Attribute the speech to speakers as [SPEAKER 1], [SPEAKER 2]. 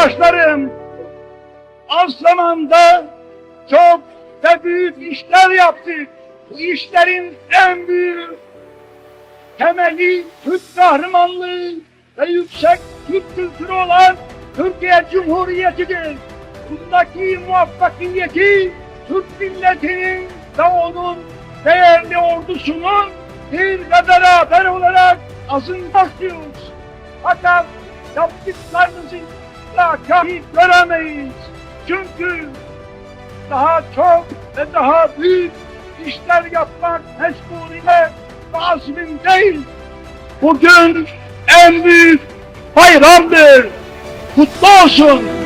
[SPEAKER 1] Arkadaşlarım, az zamanda çok ve büyük işler yaptık. Bu işlerin en büyük temeli Türk kahramanlığı ve yüksek Türk kültürü olan Türkiye Cumhuriyeti'dir. Bundaki muvaffakiyeti Türk milletinin ve onun değerli ordusunun bir ve beraber olarak azınlaşıyoruz. Fakat yaptıklarınızı kafi göremeyiz. Çünkü daha çok ve daha büyük işler yapmak mecburiyet ve azmindeyim. Bugün en büyük bayramdır. Kutlu olsun.